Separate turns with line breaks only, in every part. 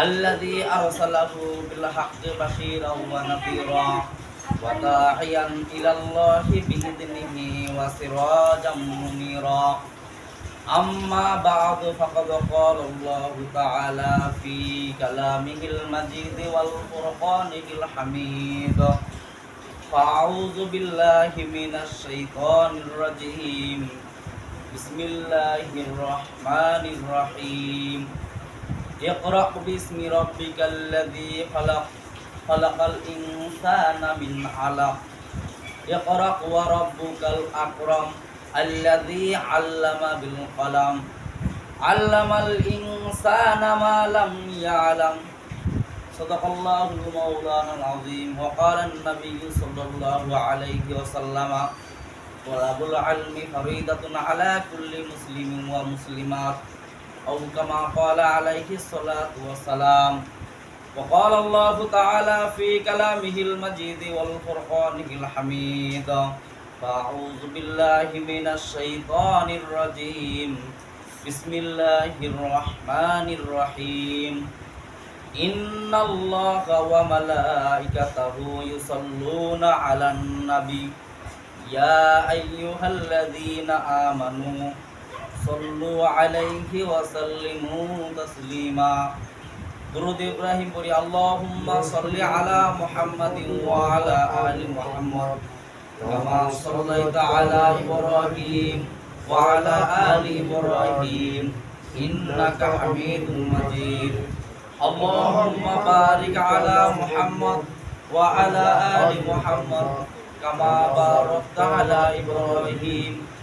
الذي أرسله بالحق بشيرا ونذيرا وداعيا إلى الله بإذنه وسراجا منيرا أما بعد فقد قال الله تعالى في كلامه المجيد والفرقانه الحميد فأعوذ بالله من الشيطان الرجيم بسم الله الرحمن الرحيم اقرأ باسم ربك الذي خلق خلق الإنسان من علق اقرأ وربك الأكرم الذي علم بالقلم علم الإنسان ما لم يعلم صدق الله مولانا العظيم وقال النبي صلى الله عليه وسلم طلب العلم فريضة على كل مسلم ومسلمات أو كما قال عليه الصلاة والسلام وقال الله تعالى في كلامه المجيد والفرقانه الحميد فأعوذ بالله من الشيطان الرجيم بسم الله الرحمن الرحيم إن الله وملائكته يصلون على النبي يا أيها الذين آمنوا সল্লু আলাইহি ওয়াসাল্লিমু তাসলিমা। দুরুদ ইব্রাহিম পড়ি, আল্লাহুম্মা সাল্লি আলা মুহাম্মাদিন ওয়া আলা আলি মুহাম্মদ কামা সাল্লাইতা আলা ইব্রাহিম ওয়া আলা আলি ইব্রাহিম ইন্নাকা হামিদুম মাজিদ। আল্লাহুম্মা বারিক আলা মুহাম্মদ ওয়া আলা আলি মুহাম্মদ কামা বারাকতা আলা ইব্রাহিম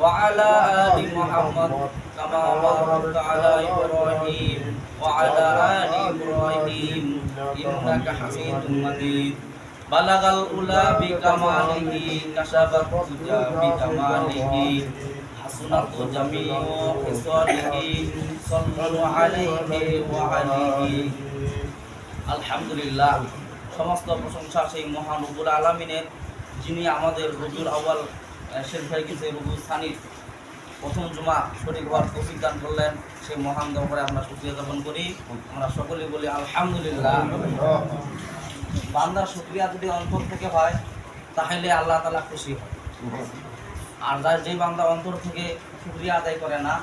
وعلى آل محمد كما باركت على إبراهيم وعلى آل إبراهيم إنك حميد مجيد بلغ الأولى بكماله كشف الدجى بكماله حسنت جميع خصاله صلوا عليه وعليه আলহামদুলিল্লাহ সমস্ত প্রশংসা সেই মহান রবুল আলমিনের যিনি আমাদের রবিউল আউ্বাল শেখ ভাই কিছু রুগু সানির প্রথম জুমা শরীর হওয়ার তৌফিক দান করলেন, সেই মহান দরবারে আমরা সুক্রিয়া জ্ঞাপন করি। আমরা সকলে বলি, আলহামদুলিল্লাহ। বান্দার সুক্রিয়া যদি অন্তর থেকে হয়, তাহলে আল্লাহ তালা খুশি হয়। আর যার যে বান্দা অন্তর থেকে সুক্রিয়া আদায় করে না